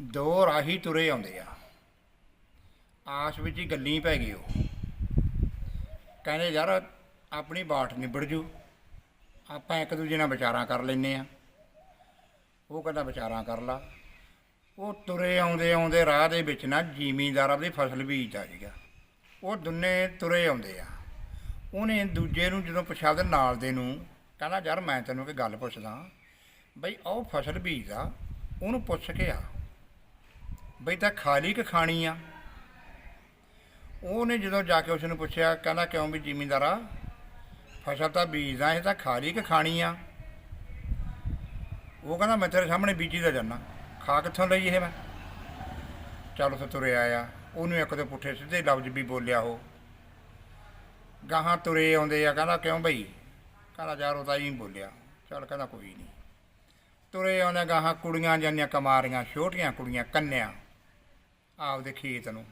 ਦੋ ਰਾਹੀ ਤੁਰੇ ਆਉਂਦੇ ਆ। ਆਸ ਵਿੱਚ ਹੀ ਗੱਲੀ ਪੈ ਗਈ ਉਹ। ਕਹਿੰਦੇ, ਯਾਰ, ਆਪਣੀ ਬਾਟ ਨਿਬੜ ਜੂ। ਆਪਾਂ ਇੱਕ ਦੂਜੇ ਨਾਲ ਵਿਚਾਰਾਂ ਕਰ ਲੈਨੇ ਆ। ਉਹ ਕਹਿੰਦਾ, ਵਿਚਾਰਾਂ ਕਰ ਲਾ। ਉਹ ਤੁਰੇ ਆਉਂਦੇ ਆਉਂਦੇ ਰਾਹ ਦੇ ਵਿੱਚ ਨਾ ਜ਼ਿਮੀਂਦਾਰ ਆਪਣੀ ਫਸਲ ਬੀਜਦਾ ਸੀਗਾ। ਉਹ ਦੁੰਨੇ ਤੁਰੇ ਆਉਂਦੇ ਆ। ਉਹਨੇ ਦੂਜੇ ਨੂੰ ਜਦੋਂ ਪੁੱਛਿਆ ਉਹਦੇ ਨਾਲ ਦੇ ਨੂੰ, ਕਹਿੰਦਾ, ਯਾਰ, ਮੈਂ ਤੈਨੂੰ ਇੱਕ ਗੱਲ ਪੁੱਛਦਾ। ਬਈ ਉਹ ਫਸਲ ਬੀਜਦਾ, ਉਹਨੂੰ ਪੁੱਛ ਕੇ ਆ। ਬਈ ਤਾਂ ਖਾਲੀ ਕਿ ਖਾਣੀ ਆ। ਉਹਨੇ ਜਦੋਂ ਜਾ ਕੇ ਉਸ ਨੂੰ ਪੁੱਛਿਆ, ਕਹਿੰਦਾ ਕਿਉਂ ਵੀ ਜ਼ਿਮੀਂਦਾਰਾ? ਫਸਲ ਤਾਂ ਬੀਜਦਾ, ਇਹ ਤਾਂ ਖਾਲੀ ਕਿ ਖਾਣੀ ਆ। ਉਹ ਕਹਿੰਦਾ, ਮੈਂ ਤੇਰੇ ਸਾਹਮਣੇ ਬੀਜੀ ਦਾ ਜਾਨਾ ਖਾ ਕਿੱਥੋਂ ਲਈ ਇਹ ਮੈਂ? ਚੱਲ ਉੱਥੇ ਤੁਰਿਆ ਆਇਆ। ਉਹਨੂੰ ਇੱਕ ਦੇ ਪੁੱਠੇ ਸਿੱਧੇ ਲਫ਼ਜ਼ ਵੀ ਬੋਲਿਆ ਉਹ। ਗਾਹਾਂ ਤੁਰੇ ਆਉਂਦੇ ਆ, ਕਹਿੰਦਾ ਕਿਉਂ ਬਈ? ਕਹਿੰਦਾ, ਯਾਰ ਉਹ ਤਾਂ ਹੀ ਬੋਲਿਆ। ਚੱਲ ਕਹਿੰਦਾ, ਕੋਈ ਨਹੀਂ। ਤੁਰੇ ਆਉਂਦੇ ਗਾਹਾਂ ਕੁੜੀਆਂ ਜਾਂਦੀਆਂ ਕਮਾਰੀਆਂ, ਛੋਟੀਆਂ ਕੁੜੀਆਂ, ਕੰਨਿਆਂ। ਆਪਦੇ ਖੇਤ ਨੂੰ।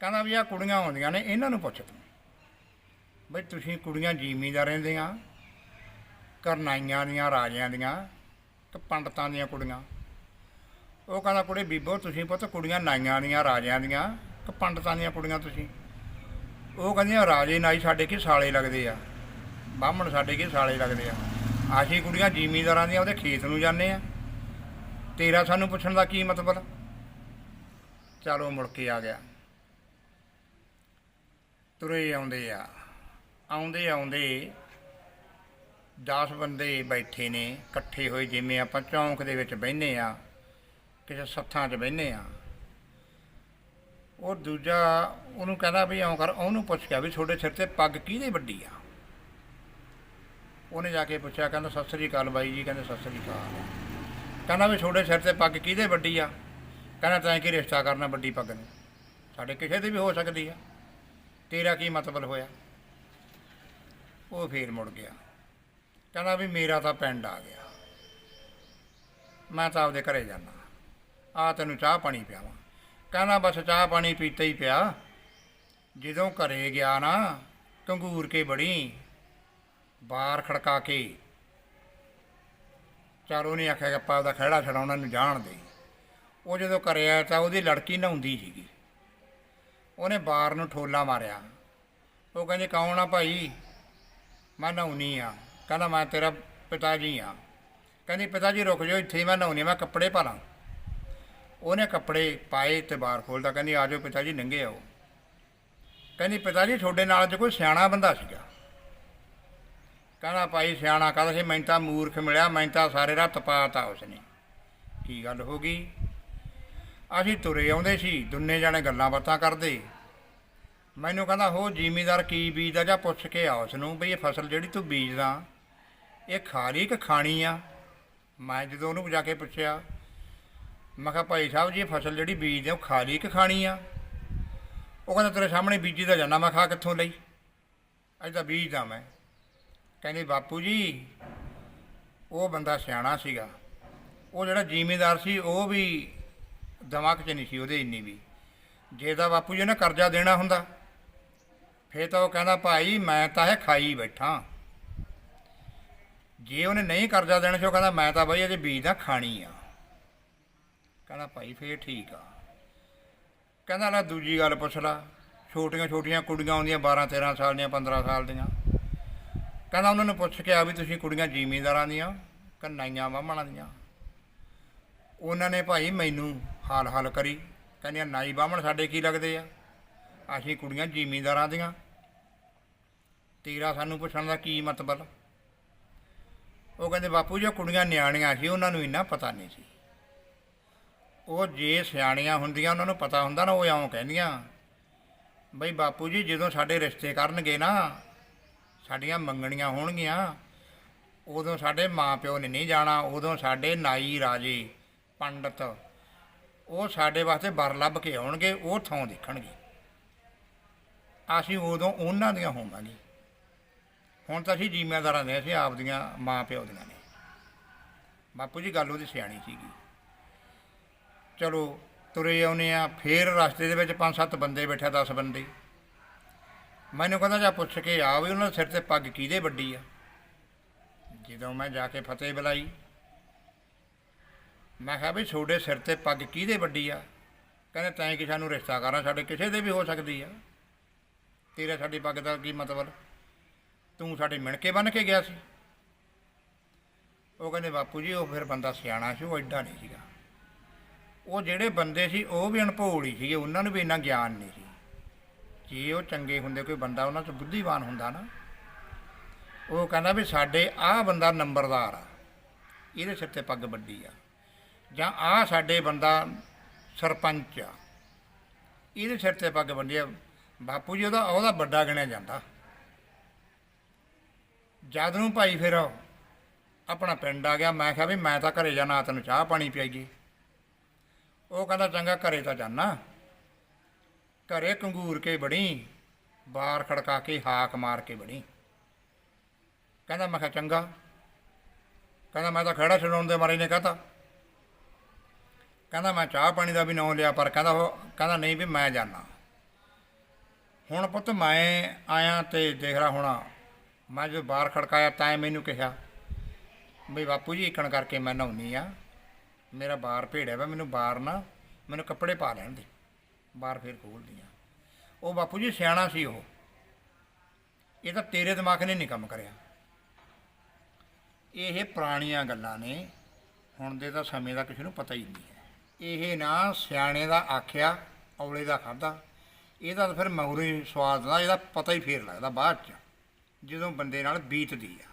ਕਹਿੰਦਾ ਵੀ ਆ ਕੁੜੀਆਂ ਆਉਂਦੀਆਂ ਨੇ, ਇਹਨਾਂ ਨੂੰ ਪੁੱਛ ਤੂੰ। ਬਈ ਤੁਸੀਂ ਕੁੜੀਆਂ ਜ਼ਿਮੀਂਦਾਰਾਂ ਦੀਆਂ ਕਰਨਾਈਆਂ ਦੀਆਂ, ਰਾਜਿਆਂ ਦੀਆਂ ਤੇ ਪੰਡਤਾਂ ਦੀਆਂ ਕੁੜੀਆਂ। ਉਹ ਕਹਿੰਦਾ ਕੁੜੇ ਬੀਬੋ ਤੁਸੀਂ ਪੁੱਤ ਕੁੜੀਆਂ ਨਾਈਆਂ ਦੀਆਂ, ਰਾਜਿਆਂ ਦੀਆਂ ਕਿ ਪੰਡਤਾਂ ਦੀਆਂ ਕੁੜੀਆਂ ਤੁਸੀਂ। ਉਹ ਕਹਿੰਦੀਆਂ ਰਾਜੇ ਨਾਈ ਸਾਡੇ ਕੀ ਸਾਲੇ ਲੱਗਦੇ ਆ, ਬਾਹਮਣ ਸਾਡੇ ਕੀ ਸਾਲੇ ਲੱਗਦੇ ਆ। ਆਸ਼ੀ ਕੁੜੀਆਂ ਜ਼ਿਮੀਂਦਾਰਾਂ ਦੀਆਂ ਉਹਦੇ ਖੇਤ ਨੂੰ ਜਾਂਦੇ ਆ। ਤੇਰਾ ਸਾਨੂੰ ਪੁੱਛਣ ਦਾ ਕੀ ਮਤਲਬ? ਚਲੋ ਮੁੜ ਕੇ ਆ ਗਿਆ। ਤੁਰੇ ਆਉਂਦੇ ਆ। ਆਉਂਦੇ ਆਉਂਦੇ 10 ਬੰਦੇ ਬੈਠੇ ਨੇ, ਇਕੱਠੇ ਹੋਏ ਜਿਵੇਂ ਆਪਾਂ ਚੌਂਕ ਦੇ ਵਿੱਚ ਬਹਿੰਦੇ ਆ, ਕਿਸੇ ਸੱਥਾਂ 'ਚ ਬਹਿੰਦੇ ਆ। ਉਹ ਦੂਜਾ ਉਹਨੂੰ ਕਹਿੰਦਾ ਵੀ ਆਉਂ ਕਰ, ਉਹਨੂੰ ਪੁੱਛ ਗਿਆ ਵੀ ਤੁਹਾਡੇ ਸਿਰ ਤੇ ਪੱਗ ਕਿਹਦੇ ਵੱਡੀ ਆ? ਉਹਨੇ ਜਾ ਕੇ ਪੁੱਛਿਆ, ਕਹਿੰਦਾ, ਸਤਿ ਸ੍ਰੀ ਅਕਾਲ ਬਾਈ ਜੀ, ਕਹਿੰਦੇ, ਸਤਿ ਸ੍ਰੀ ਅਕਾਲ। ਕਹਿੰਦਾ ਵੀ ਤੁਹਾਡੇ ਸਿਰ ਤੇ ਪੱਗ ਕਿਹਦੇ ਵੱਡੀ ਆ? ਕਹਿੰਦਾ ਤੈਂ ਕੀ ਰਿਸ਼ਤਾ ਕਰਨਾ ਵੱਡੀ ਪੱਗ ਨੂੰ? ਸਾਡੇ ਕਿਸੇ ਦੀ ਵੀ ਹੋ ਸਕਦੀ ਆ। ਤੇਰਾ ਕੀ ਮਤਲਬ ਹੋਇਆ? ਉਹ ਫੇਰ ਮੁੜ ਗਿਆ। ਕਹਿੰਦਾ ਵੀ ਮੇਰਾ ਤਾਂ ਪਿੰਡ ਆ ਗਿਆ। ਮੈਂ ਤਾਂ ਆਪਦੇ ਘਰੇ ਜਾਣਾ ਆ ਤੈਨੂੰ ਚਾਹ ਪਾਣੀ ਪਿਆਵਾਂ। ਕਹਿੰਦਾ ਬਸ ਚਾਹ ਪਾਣੀ ਪੀਤਾ ਹੀ ਪਿਆ। ਜਦੋਂ ਘਰੇ ਗਿਆ ਨਾ, ਕੰਗੂਰ ਕੇ ਬੜੀ ਬਾਹਰ ਖੜਕਾ ਕੇ। ਚਾਰੋ ਨੇ ਆਖਿਆ ਕਿ ਆਪਾਂ ਉਹਦਾ ਖਹਿੜਾ ਛਡਾਉਣਾ ਨੂੰ ਜਾਣ ਦੇ। ਉਹ ਜਦੋਂ ਕਰਿਆ ਤਾਂ ਉਹਦੀ ਲੜਕੀ ਨਹਾਉਂਦੀ ਸੀਗੀ। ਉਹਨੇ ਬਾਰ ਨੂੰ ਠੋਲਾ ਮਾਰਿਆ। ਉਹ ਕਹਿੰਦੇ, ਕੌਣ ਆ ਭਾਈ? ਮੈਂ ਨਹਾਉਣੀ ਆ। ਕਹਿੰਦਾ, ਮੈਂ ਤੇਰਾ ਪਿਤਾ ਜੀ ਆ। ਕਹਿੰਦੀ, ਪਿਤਾ ਜੀ, ਰੁਕ ਜਾਓ, ਇੱਥੇ ਮੈਂ ਨਹਾਉਣੀ ਮੈਂ ਕੱਪੜੇ ਪਾ ਲਾਂ ਉਹਨੇ ਕੱਪੜੇ ਪਾਏ ਤੇ ਬਾਹਰ ਖੋਲਦਾ, ਕਹਿੰਦੀ, ਆ ਜਾਓ ਪਿਤਾ ਜੀ, ਨੰਗੇ ਆਓ। ਕਹਿੰਦੀ, ਪਿਤਾ ਜੀ, ਤੁਹਾਡੇ ਨਾਲ ਜੇ ਕੋਈ ਸਿਆਣਾ ਬੰਦਾ ਸੀਗਾ। ਕਹਿੰਦਾ, ਭਾਈ, ਸਿਆਣਾ ਕਹਿੰਦਾ ਸੀ? ਮੈਨੂੰ ਤਾਂ ਮੂਰਖ ਮਿਲਿਆ, ਮੈਨੂੰ ਤਾਂ ਸਾਰੇ ਰੱਤ ਪਾਤਾ ਉਸਨੇ। ਕੀ ਗੱਲ ਹੋ ਗਈ? ਅਸੀਂ ਤੁਰੇ ਆਉਂਦੇ ਸੀ, ਦੁੰਨੇ ਜਾਣੇ ਗੱਲਾਂ ਬਾਤਾਂ ਕਰਦੇ। ਮੈਨੂੰ ਕਹਿੰਦਾ, ਹੋ ਜ਼ਿਮੀਦਾਰ ਕੀ ਬੀਜਦਾ ਜਾਂ ਪੁੱਛ ਕੇ ਆ ਉਸ ਨੂੰ ਵੀ ਇਹ ਫਸਲ ਜਿਹੜੀ ਤੂੰ ਬੀਜਦਾ, ਇਹ ਖਾਲੀ ਕਿ ਖਾਣੀ ਆ? ਮੈਂ ਜਦੋਂ ਉਹਨੂੰ ਜਾ ਕੇ ਪੁੱਛਿਆ, ਮੈਂ ਕਿਹਾ, ਭਾਈ ਸਾਹਿਬ ਜੀ, ਇਹ ਫਸਲ ਜਿਹੜੀ ਬੀਜਦੇ ਹੋ ਖਾਲੀ ਕਿ ਖਾਣੀ ਆ? ਉਹ ਕਹਿੰਦਾ, ਤੇਰੇ ਸਾਹਮਣੇ ਬੀਜੀ ਦਾ ਜਾਣਾ ਮੈਂ ਖਾ ਕਿੱਥੋਂ ਲਈ? ਅੱਜ ਤਾਂ ਬੀਜਦਾ ਮੈਂ। ਕਹਿੰਦੇ, ਬਾਪੂ ਜੀ, ਉਹ ਬੰਦਾ ਸਿਆਣਾ ਸੀਗਾ। ਉਹ ਜਿਹੜਾ ਜ਼ਿਮੀਦਾਰ ਸੀ, ਉਹ ਵੀ ਦਿਮਾਗ 'ਚ ਨਹੀਂ ਸੀ ਉਹਦੇ ਇੰਨੀ ਵੀ। ਜੇ ਤਾਂ ਬਾਪੂ ਜੀ ਨੇ ਕਰਜ਼ਾ ਦੇਣਾ ਹੁੰਦਾ, ਫੇਰ ਤਾਂ ਉਹ ਕਹਿੰਦਾ, ਭਾਈ, ਮੈਂ ਤਾਂ ਇਹ ਖਾਈ ਬੈਠਾ। ਜੇ ਉਹਨੇ ਨਹੀਂ ਕਰਜ਼ਾ ਦੇਣਾ ਸੀ, ਉਹ ਕਹਿੰਦਾ, ਮੈਂ ਤਾਂ ਬਾਈ ਅਜੇ ਬੀਜ ਦਾ ਖਾਣੀ ਆ। ਕਹਿੰਦਾ, ਭਾਈ, ਫੇਰ ਠੀਕ ਆ। ਕਹਿੰਦਾ, ਲੈ, ਦੂਜੀ ਗੱਲ ਪੁੱਛ ਲਾ। ਛੋਟੀਆਂ ਛੋਟੀਆਂ ਕੁੜੀਆਂ ਆਉਂਦੀਆਂ 12 13 ਸਾਲ ਦੀਆਂ 15 ਸਾਲ ਦੀਆਂ। ਕਹਿੰਦਾ, ਉਹਨਾਂ ਨੂੰ ਪੁੱਛ ਕੇ ਆ ਵੀ ਤੁਸੀਂ ਕੁੜੀਆਂ ਜ਼ਿਮੀਂਦਾਰਾਂ ਦੀਆਂ, ਕੰਨਾਈਆਂ ਵਾਹਮਣਾਂ ਦੀਆਂ ਉਹਨਾਂ ਨੇ, ਭਾਈ, ਮੈਨੂੰ ਹਾਲ ਹਾਲ ਕਰੀ। ਕਹਿੰਦੀਆਂ, ਨਾਈ ਬਾਹਮਣ ਸਾਡੇ ਕੀ ਲੱਗਦੇ ਆ? ਅਸੀਂ ਕੁੜੀਆਂ ਜ਼ਿਮੀਂਦਾਰਾਂ ਦੀਆਂ। ਤੇਰਾ ਸਾਨੂੰ ਪੁੱਛਣ ਦਾ ਕੀ ਮਤਲਬ? ਉਹ ਕਹਿੰਦੇ, ਬਾਪੂ ਜੀ, ਉਹ ਕੁੜੀਆਂ ਨਿਆਣੀਆਂ ਸੀ, ਉਹਨਾਂ ਨੂੰ ਇੰਨਾ ਪਤਾ ਨਹੀਂ ਸੀ। ਉਹ ਜੇ ਸਿਆਣੀਆਂ ਹੁੰਦੀਆਂ, ਉਹਨਾਂ ਨੂੰ ਪਤਾ ਹੁੰਦਾ ਨਾ, ਉਹ ਇਉਂ ਕਹਿੰਦੀਆਂ, ਬਈ ਬਾਪੂ ਜੀ, ਜਦੋਂ ਸਾਡੇ ਰਿਸ਼ਤੇ ਕਰਨਗੇ ਨਾ, ਸਾਡੀਆਂ ਮੰਗਣੀਆਂ ਹੋਣਗੀਆਂ, ਉਦੋਂ ਸਾਡੇ ਮਾਪਿਓ ਨੇ ਨਹੀਂ ਜਾਣਾ, ਉਦੋਂ ਸਾਡੇ ਨਾਈ ਰਾਜੇ, ਪੰਡਤ ਉਹ ਸਾਡੇ ਵਾਸਤੇ ਬਰ ਲੱਭ ਕੇ ਆਉਣਗੇ, ਉਹ ਥਾਂ ਦੇਖਣਗੇ। ਅਸੀਂ ਉਦੋਂ ਉਹਨਾਂ ਦੀਆਂ ਹੋਵਾਂਗੇ। ਹੁਣ ਤਾਂ ਅਸੀਂ ਜ਼ਿੰਮੇਦਾਰਾਂ ਦੇ ਅਸੀਂ ਆਪਦੀਆਂ ਮਾਂ ਪਿਓ ਦੀਆਂ ਨੇ। ਬਾਪੂ ਜੀ, ਗੱਲ ਉਹਦੀ ਸਿਆਣੀ ਸੀਗੀ। ਚਲੋ, ਤੁਰੇ ਆਉਨੇ ਆ ਫੇਰ ਰਸਤੇ ਦੇ ਵਿੱਚ ਪੰਜ ਸੱਤ ਬੰਦੇ ਬੈਠਾ 10 ਬੰਦੇ। ਮੈਨੂੰ ਕਹਿੰਦਾ, ਜਾ ਪੁੱਛ ਕੇ ਆ ਵੀ ਉਹਨਾਂ ਦੇ ਸਿਰ ਤੇ ਪੱਗ ਕਿਹਦੇ ਵੱਡੀ ਆ? ਜਦੋਂ ਮੈਂ ਜਾ ਕੇ ਫਤਿਹ ਬੁਲਾਈ ਮੈਂ ਕਿਹਾ ਵੀ ਤੁਹਾਡੇ ਸਿਰ ਤੇ ਪੱਗ ਕਿਹਦੇ ਵੱਡੀ ਆ? ਕਹਿੰਦੇ ਤੈਂ ਕਿ ਸਾਨੂੰ ਰਿਸ਼ਤਾ ਕਰਾਂ ਸਾਡੇ ਕਿਸੇ ਦੇ ਵੀ ਹੋ ਸਕਦੀ ਆ। ਤੇਰਾ ਸਾਡੀ ਪੱਗ ਦਾ ਕੀ ਮਤਲਬ? ਤੂੰ ਸਾਡੇ ਮਿਣ ਕੇ ਬੰਨ ਕੇ ਗਿਆ ਸੀ। ਉਹ ਕਹਿੰਦੇ, ਬਾਪੂ ਜੀ, ਉਹ ਫਿਰ ਬੰਦਾ ਸਿਆਣਾ ਸੀ, ਉਹ ਐਡਾ ਨਹੀਂ ਸੀਗਾ। ਉਹ ਜਿਹੜੇ ਬੰਦੇ ਸੀ, ਉਹ ਵੀ ਅਣਭੋਲ ਹੀ ਸੀਗੇ, ਉਹਨਾਂ ਨੂੰ ਵੀ ਇੰਨਾ ਗਿਆਨ ਨਹੀਂ ਸੀ। ਜੇ ਉਹ ਚੰਗੇ ਹੁੰਦੇ, ਕੋਈ ਬੰਦਾ ਉਹਨਾਂ 'ਚ ਬੁੱਧੀਵਾਨ ਹੁੰਦਾ ਨਾ। ਉਹ ਕਹਿੰਦਾ ਵੀ ਸਾਡੇ ਆਹ ਬੰਦਾ ਨੰਬਰਦਾਰ ਆ, ਇਹਦੇ ਸਿਰ ਤੇ ਪੱਗ ਵੱਡੀ ਆ। ਜਾਂ ਆਹ ਸਾਡੇ ਬੰਦਾ ਸਰਪੰਚ ਆ, ਇਹਦੇ ਸਿਰ ਤੇ ਪੱਗ ਵੱਡੀ ਆ, ਬਾਪੂ ਜੀ ਉਹਦਾ ਉਹਦਾ ਵੱਡਾ ਗਿਣਿਆ ਜਾਂਦਾ। ਜਦ ਨੂੰ ਭਾਈ ਫਿਰ ਆਪਣਾ ਪਿੰਡ ਆ ਗਿਆ, ਮੈਂ ਕਿਹਾ ਵੀ ਮੈਂ ਤਾਂ ਘਰੇ ਜਾਣਾ, ਤੈਨੂੰ ਚਾਹ ਪਾਣੀ ਪਿਆਈਏ। ਉਹ ਕਹਿੰਦਾ, ਚੰਗਾ, ਘਰੇ ਤਾਂ ਜਾਣਾ ਘਰੇ ਕੰਗੂਰ ਕੇ ਬਣੀ ਬਾਹਰ ਖੜਕਾ ਕੇ, ਹਾਕ ਮਾਰ ਕੇ ਬਣੀ। ਕਹਿੰਦਾ, ਮੈਂ ਕਿਹਾ, ਚੰਗਾ। ਕਹਿੰਦਾ, ਮੈਂ ਤਾਂ ਖੜਾ ਛਡਾਉਣ ਦੇ ਮਾਰੇ ਨੇ ਕਹਤਾ। ਕਹਿੰਦਾ ਮੈਂ ਚਾਹ ਪਾਣੀ ਦਾ ਵੀ ਨਾਂ ਲਿਆ, ਪਰ ਕਹਿੰਦਾ ਉਹ ਕਹਿੰਦਾ ਨਹੀਂ ਵੀ ਮੈਂ ਜਾਣਾ ਹੁਣ ਪੁੱਤ ਮੈਂ ਆਇਆ ਤੇ ਦੇਖ ਰਾ ਹੋਣਾ, ਮੈਂ ਜਦੋਂ ਬਾਹਰ ਖੜਕਾਇਆ ਤਾਂ ਮੈਨੂੰ ਕਿਹਾ ਵੀ ਬਾਪੂ ਜੀ ਇਕਣ ਕਰਕੇ ਮੈਂ ਨਹਾਉਣੀ ਆ। ਮੇਰਾ ਬਾਹਰ ਭੇੜਿਆ ਵਾ, ਮੈਨੂੰ ਬਾਹਰ ਨਾ ਮੈਨੂੰ ਕੱਪੜੇ ਪਾ ਲੈਣ ਦੇ, ਬਾਹਰ ਫੇਰ ਖੋਲਦੀ ਆ। ਉਹ ਬਾਪੂ ਜੀ ਸਿਆਣਾ ਸੀ ਉਹ। ਇਹ ਤਾਂ ਤੇਰੇ ਦਿਮਾਗ ਨੇ ਨਹੀਂ ਕੰਮ ਕਰਿਆ। ਇਹ ਪੁਰਾਣੀਆਂ ਗੱਲਾਂ ਨੇ, ਹੁਣ ਦੇ ਤਾਂ ਸਮੇਂ ਦਾ ਕਿਸੇ ਨੂੰ ਪਤਾ ਹੀ ਨਹੀਂ ਹੈ। ਇਹ ਨਾ ਸਿਆਣੇ ਦਾ ਆਖਿਆ, ਔਲੇ ਦਾ ਖਾਦਾ ਇਹਦਾ ਤਾਂ ਫਿਰ ਮਗਰੋਂ ਹੀ ਸਵਾਦ ਦਾ ਇਹਦਾ ਪਤਾ ਹੀ ਫੇਰ ਲੱਗਦਾ ਬਾਅਦ ਚ, ਜਦੋਂ ਬੰਦੇ ਨਾਲ ਬੀਤਦੀ ਆ।